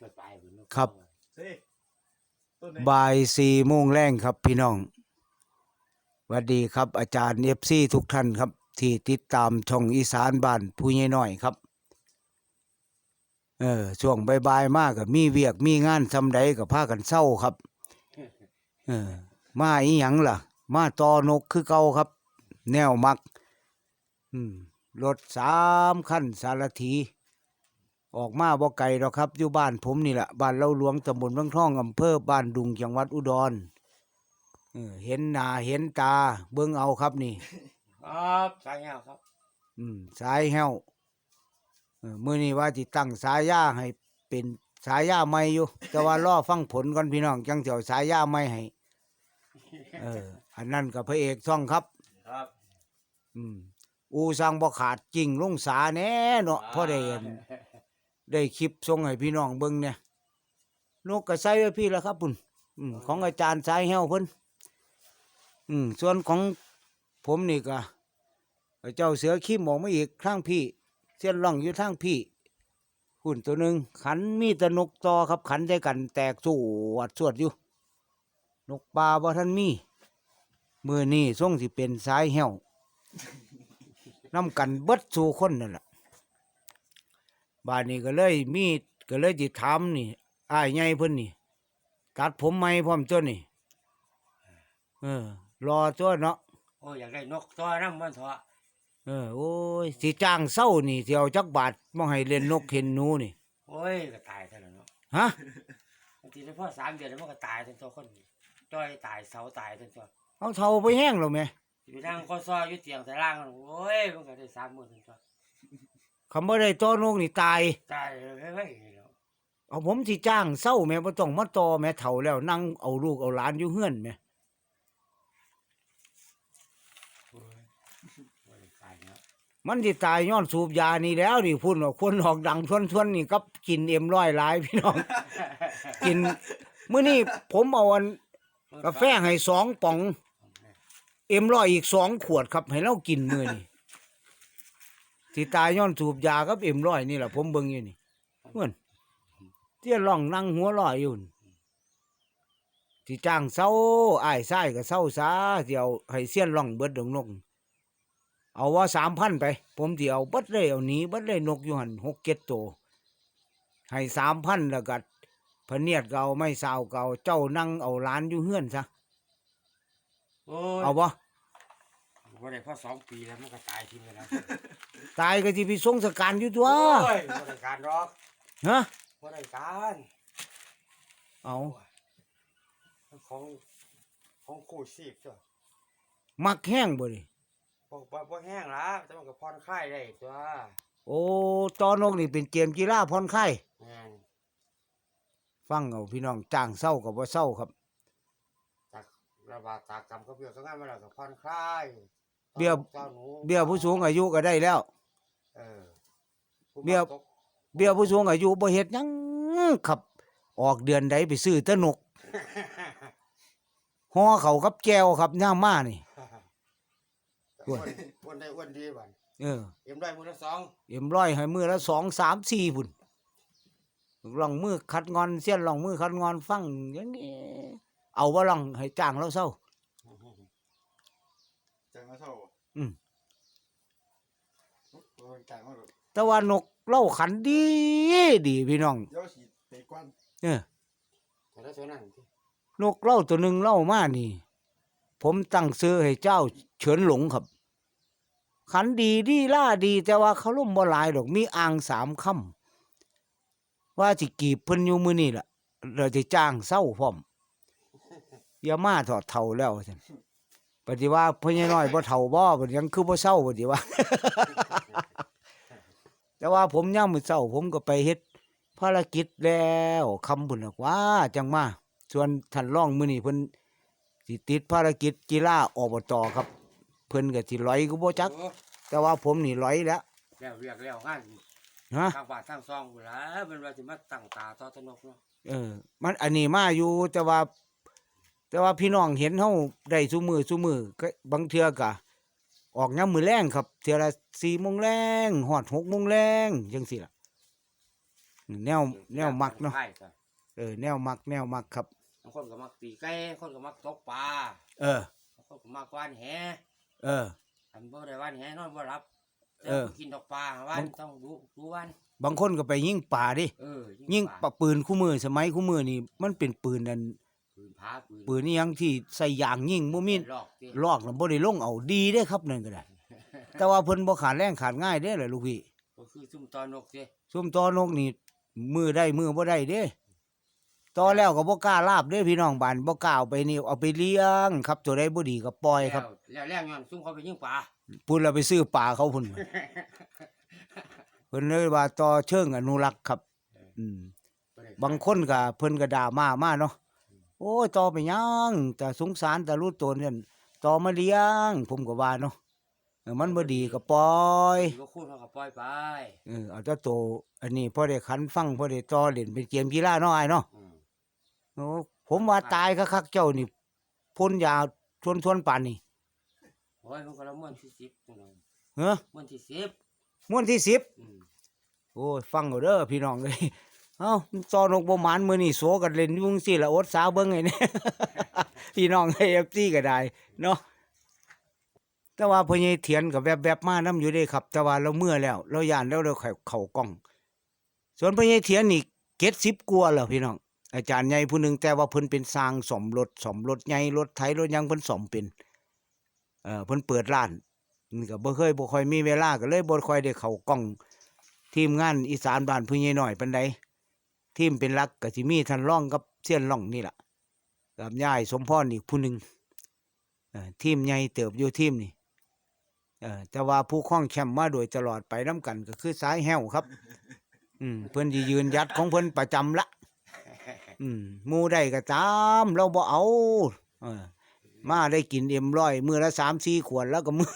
ที่ปลายๆพุ่นเนาะครับเฮ้ยต้นไหนบ่ายสี่โมงแรงครับ พี่น้องสวัสดีครับ อาจารย์เอฟซีทุกท่านครับ ที่ติดตามช่องอีสานบ้านผู้ใหญ่น้อยครับ เออช่วงบ่ายๆมากกับมีเวียกมีงานซำใดกับพากันเศร้าครับ เออ มาอีหยังล่ะ มาตอนกคือเก่าครับ แนวมัก อืมรถสามคันสารถี ออกมาบ่ไกลหรอกครับ อยู่บ้านผมนี่แหละบ้านเราหลวงตำบลบางท่องอำเภอบ้านดุงจังหวัดอุดรเออเห็นหน้าเห็นตา เบิ่งเอาครับนี่ ครับสายยาวครับอืมสายแห้วเออมื้อนี้ว่าสิตั้งสายยาให้เป็นสายยาใหม่อยู่ แต่ว่ารอฟังผลก่อนพี่น้องจังสิเอาสายยาใหม่ให้เออ อันนั้นก็พระเอกช่องครับ ครับอืมอูสังบ่ขาดจริงลงสาแน่เนาะพอได้เห็น ได้คลิปส่งให้พี่น้องเบิ่งเนี่ยนกก็ใส่ไว้พี่แล้วครับปุ่นอืมของอาจารย์สายแห้วเพิ่นอืมส่วนของผมนี่ก็เจ้าเสือขี้หมอกมาอีกข้างพี่ เส้นร่องอยู่ทางพี่หุ่นตัวหนึ่งขันมีแตะนกตอครับ ขันได้กันแตกสวดสวดอยู่ นกปลาบ่ท่านมีมือนี่ส่งสิเป็นสายแห้วน้ำกันเบิดสู่คนนั่นแหละ บ้านนี้ก็เลยมีก็เลยจิถามนี่อ้ายใหญ่เพิ่นนี่ ตัดผมใหม่พร้อมตัวนี่เออ รอตัวเนาะโอ้ยอยากได้นกตัวนำมันเถอะเออโอ้ยสิจ้างเศร้านี่สิเอาจักบาทมาให้เล่นนกเห็นหนูนี่ โอ้ยก็ตายซะแล้วเนาะฮะ บางทีเฉพาะสามเดือนแล้วมันก็ตายทั้งตัวคนจ้อยตายเสาตายทั้งตัวเอาเท่าไปแห้งแล้วแม่สิไปนั่งคอซออยู่เตียงแต่ล่างมันโอ้ยมันก็ได้สามหมื่นทั้งตัว คำบ่ได้ต่อนกนี่ตาย ตายเลยเฮ้ยเนาะเอาผมสิจ้างเศร้าแม่บ่ต้องมาต่อแม่เฒ่าแล้ว นั่งเอาลูกเอาหลานอยู่เฮือนแม่โอ้ยบ่ได้ตายเนาะมันสิตายย้อนสูบยานี่แล้วนี่พุ่นว่าคนออกดังทวนๆนี่กับกินเอ็มร้อยหลายพี่น้อง กินมื้อนี้ผมเอาอันกาแฟให้สองป๋อง เอ็มร้อยอีกสองขวดครับ ให้เรากินมือนี่ ที่ตายย้อนสูบยากับเอ็มร้อยนี่แหละผมเบิ่งอยู่นี่เพื่อนเที่ยล่องนั่งหัวลอยอยู่นี่ที่จ้างเศร้าอ้ายไส้ก็เศร้าซาเดี๋ยวให้เสี้ยนล่องเบิดดงนก เอาว่าสามพันไป ผมสิเอาเบิดเลยเอาหนีเบิดเลยนกอยู่หันหกเก็ดตัวให้สามพันแล้วก็พะเนียดเก่าไม่สาวเก่าเจ้านั่งเอาหล้านอยู่เฮือนซะ โอ้ยเอาบ่ บ่ได้พอสองปีแล้วมันก็ตายทิ้งไปแล้วตายก็สิไปส่งสการอยู่ตัวโอ้ยบ่ได้การหรอกฮะบ่ได้การเอาของของคู่ชีพจ้ะมักแห้งบ่ดิบ่บ่บ่แห้งละแต่มันก็ผ่อนคลายได้ตัวโอ้ตอนกนี่เป็นเกมกีฬาผ่อนคลายแม่นฟังเอาพี่น้องจ้างเศร้ากับบ่เศร้าครับจากระบาดจากกรรมก็เบี้ยก็งานมาแล้วก็ผ่อนคลาย เบี้ย เจ้าหนูเบี้ยผู้สูงอายุก็ได้แล้ว เออผู้เบี้ย มาตกเบี้ยผู้สูงอายุบ่เฮ็ดหยังครับ ออกเดือนใดไปซื้อแตะนกห่อเขาวกับแก้วครับย่ามมานี่ อ้วนอ้วนได้อ้วนดีบัดเออ เอ็มได้มือละสองเอ็มร้อยให้มือละสองสามสี่พุ่นลองมือคัดงอนเสี้ยนลองมือคัดงอนฟังอย่างนี้เอาว่าลองให้จ้างเราเศร้าจังมาเท่า อืม โอ้ยจังมา แบบแต่ว่านกเล่าขันดีดีพี่น้องเดี๋ยวสีเตะกวนเออแต่ละตัวนั้นที่นกเล่าตัวหนึ่งเล่ามานี่ ผมตั้งซื้อให้เจ้าเฉินหลงครับ ขันดีดีล่าดี แต่ว่าเขาล่มบ่หลายดอกมีอ่างสามคำว่าสิกีบเพิ่นอยู่มือนี่ล่ะเราจะจ้างเศร้าพร้อมอย่ามาถอดเท่าแล้วซั่นปฏิว่าเพิ่นยายน้อยบ่เท่าบ่เพิ่นยังคือบ่เศร้าปฏิว่า แต่ว่าผมย่ามมื้อเช้าผมก็ไปเฮ็ดภารกิจแล้วคำพุ่นน่ะว่าจังมาส่วนท่านรองมื้อนี้เพิ่นสิติดภารกิจกีฬาอบตครับ เพิ่นก็สิลอยก็บ่จักโอ้แต่ว่าผมนี่ลอยแล้วแล้วเรียกแล้วงานฮะทางบาททางซองพุ่นล่ะมันว่าสิมาตั้งตาต่อตะนกเนาะเออ มันอันนี้มาอยู่แต่ว่า แต่ว่าพี่น้องเห็นเฮาได้ซุมือซุมือก็บางเทื่อก็ ออกยามมื้อแรงครับเทื่อละ4:00นแรงฮอด6:00นแรงจังซี่ล่ะ แนวแนวมักเนาะใช่ครับเออแนวมักแนวมักครับบางคนก็มักตีไก่บางคนก็มักตกปลาเออบางคนก็มักว่านแหเอออันบ่ได้ว่านแหนอนบ่รับเออกินดอกปลาว่านต้องดูดูว่านบางคนก็ไปยิงป่าดิเออยิงปลาปะปืนคู่มือสมัยคู่มือนี่มันเป็นปืนนั่น ปืนพาปืนปืนนี่ยังที่ใส่ยางยิงบ่มีลอกติลอกแล้วบ่ได้ลงเอาดีเด้ครับนั่นก็ได้ แต่ว่าเพิ่นบ่ขาดแรงขาดง่ายเด้ล่ะลูกพี่ก็คือซุ่มตอนนกติซุมตอนกนี่มือได้มือบ่ได้เด้ตอแล้วก็บ่กล้าลาบเด้พี่น้องบ้านบ่กล้าเอาไปนี่เอาไปเลี้ยงครับตัวใดบ่ดีก็ปล่อยครับ แล้วแล้วแรงย้อนซุ่มเขาไปยิงปลาพุ่นเราไปซื้อป่าเขาพุ่นเพิ่นเลยว่าต่อเชิงอนุรักษ์ครับ อืมบางคนก็เพิ่นก็ด่ามามาเนาะ โอ้ยต่อไปยังแต่สงสารแต่รู้ตนเนี่ยต่อมาเลี้ยง ผมก็ว่าเนาะเออมันบ่ดีก็ปล่อยก็คูณเขาก็ปล่อยไปเออเอาแต่โตอันนี้พอได้ขันฟังพอได้ต่อเล่นเป็นเกมกีฬาเนาะอ้ายเนาะอืมโอ้ผมว่าตายคักๆเจ้านี่พ่นยาชวนชวนๆป่านนี่โอ้ยมันก็ละม่วนที่สิบจังเลยเฮ้อม่วนที่สิบม่วนที่สิบ อืมโอ้ยฟังเอาเด้อพี่น้องเอ้ย เอ้าซอนกบ่หมานมื้อนี้โสกันเล่นอยู่จังซี่ละอดสาวเบิ่งไอ้นี่พี่น้อง AFC ก็ได้เนาะแต่ว่าพ่อใหญ่เถียนก็แวบๆมานํอยู่เด้ครับ แต่ว่าเราเมื่อแล้ว เราย่านแล้วเราเข้ากล้อง ส่วนพ่อใหญ่เถียนนี่70กว่าแล้วพี่น้องอาจารย์ใหญ่ผู้หนึ่งแต่ว่าเพิ่นเป็นสร้างสมรถสมรถใหญ่รถไถรถหยังเพิ่นสมเป็นเออเพิ่นเปิดร้านนี่ก็บ่เคยบ่ค่อยมีเวลาก็เลยบ่ค่อยได้เข้ากล้องทีมงานอีสานบ้านผู้ใหญ่น้อยปานใด ทีมเป็นหลักก็สิมีท่านร่องกับเสี้ยนร่องนี่ล่ะกับยายสมพรอีกผู้หนึงเอ่อทีมใหญ่เติบอยู่ทีมนี่เออแต่ว่าผู้คล้องแชมป์มาโดยตลอดไปนํกันก็คือสายแห้วครับ อืมเพิ่นสิยืนยัดของเพิ่นประจำละอืมหมู่ได้ก็ตามเราบ่เอาเออมาได้กินเอ็มร้อยมื้อละ3-4ขวดแล้วก็มื้อ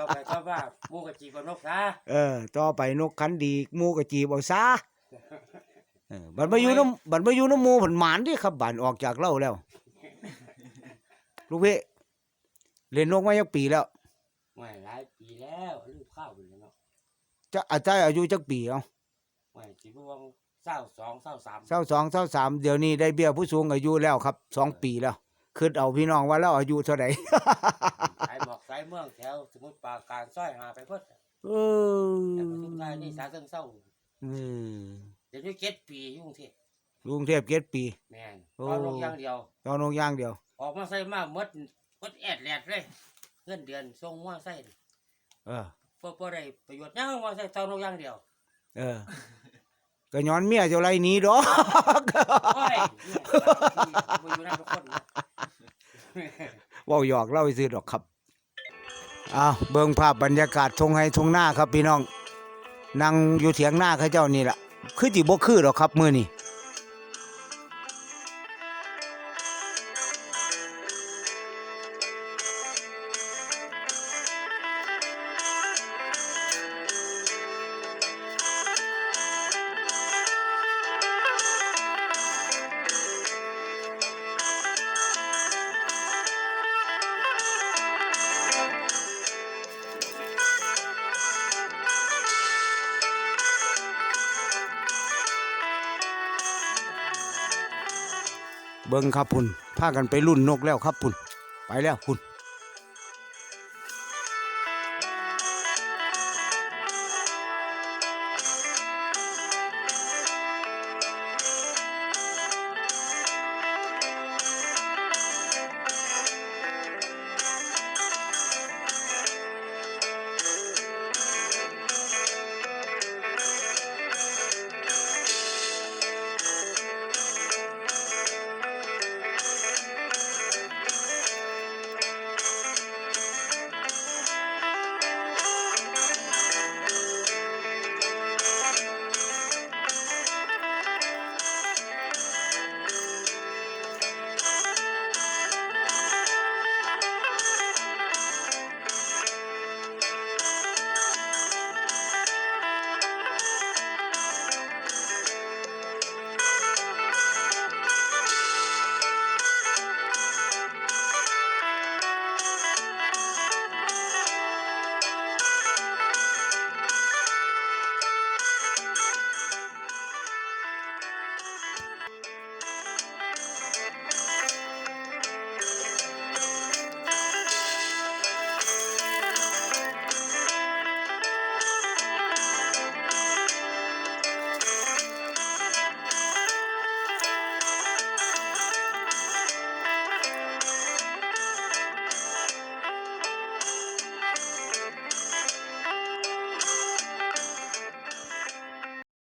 ต่อไปก็ว่าหมูกะจีกับนกซะเออ ต่อไปนกขันดีหมูก็จีบเอาซะเออ บัดมาอยู่น้ำบัดมาอยู่น้ำหมูผนหมานเดิครับบัดออกจากเล่าแล้ว ลูกพี่เล่นนกมายักปีแล้วไม่หลายปีแล้วลืมข้าวไปแล้วเนาะจะอาจารย์อายุจักปีเอาไม่จีบวงเศร้าสองเศร้าสามเศร้าสองเศร้าสามเดี๋ยวนี้ได้เบี้ยผู้สูงอายุแล้วครับสองปีแล้วคิดเอาพี่น้องว่าเราอายุเท่าไหร่สายหมอกสายเมืองแถวสมุทรปราการซ้อยหาไปเพิ่นเออแต่ปทุมธานีสาเชิงเศร้าเออ เดี๋ยวนี้เจ็ดปีอยู่กรุงเทพกรุงเทพเจ็ดปี แม่นโอ้ตอนนกอย่างเดียว ตอนนกอย่างเดียว ออกมาใส่มาหมดหมดแอดแลดเลยเงินเดือนส่งมาใส่เออเพื่อเพื่อได้ประโยชน์หยังมาใส่ตอนนกอย่างเดียวเออ ก็ย้อนเมียเจ้าไรหนี้ดอกโอ้ยเนี่ยบ่อยู่นั่นทุกคนนะ เว้าหยอกเล่าซื้อดอกครับอ้าวเบิ่งภาพบรรยากาศทงไห้ทงหน้าครับพี่น้องนั่งอยู่เถียงหน้าเขาเจ้านี่ล่ะ คือจิบ่คือหรอกครับมือนี่ เบิ่งครับพุ่นพากันไปรุ่นนกแล้วครับพุ่นไปแล้วพุ่น